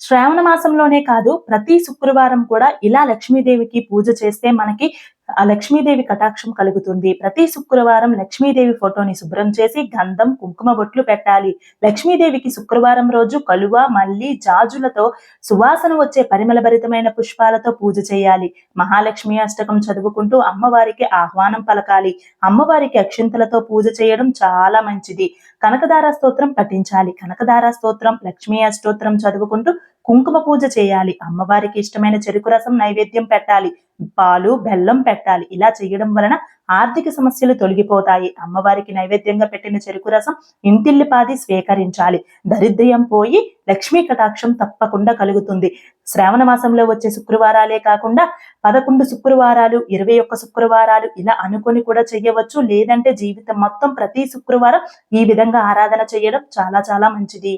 శ్రావణ మాసంలోనే కాదు ప్రతి శుక్రవారం కూడా ఇలా లక్ష్మీదేవికి పూజ చేస్తే మనకి ఆ లక్ష్మీదేవి కటాక్షం కలుగుతుంది. ప్రతి శుక్రవారం లక్ష్మీదేవి ఫోటోని శుభ్రం చేసి గంధం కుంకుమ బొట్లు పెట్టాలి. లక్ష్మీదేవికి శుక్రవారం రోజు కలువ మల్లి జాజులతో సువాసన వచ్చే పరిమళ భరితమైన పుష్పాలతో పూజ చేయాలి. మహాలక్ష్మి అష్టకం చదువుకుంటూ అమ్మవారికి ఆహ్వానం పలకాలి. అమ్మవారికి అక్షింతలతో పూజ చేయడం చాలా మంచిది. కనకదార స్తోత్రం పఠించాలి. కనకదార స్తోత్రం లక్ష్మీ అష్టోత్రం చదువుకుంటూ కుంకుమ పూజ చేయాలి. అమ్మవారికి ఇష్టమైన చెరుకు రసం నైవేద్యం పెట్టాలి. పాలు బెల్లం పెట్టాలి. ఇలా చేయడం వలన ఆర్థిక సమస్యలు తొలగిపోతాయి. అమ్మవారికి నైవేద్యంగా పెట్టిన చెరుకు రసం ఇంటిల్లిపాది స్వీకరించాలి. దరిద్ర్యం పోయి లక్ష్మీ కటాక్షం తప్పకుండా కలుగుతుంది. శ్రావణ మాసంలో వచ్చే శుక్రవారాలే కాకుండా పదకొండు శుక్రవారాలు ఇరవై ఒక్క శుక్రవారాలు ఇలా అనుకొని కూడా చేయవచ్చు లేదంటే జీవితం మొత్తం ప్రతి శుక్రవారం ఈ విధంగా ఆరాధన చేయడం చాలా చాలా మంచిది.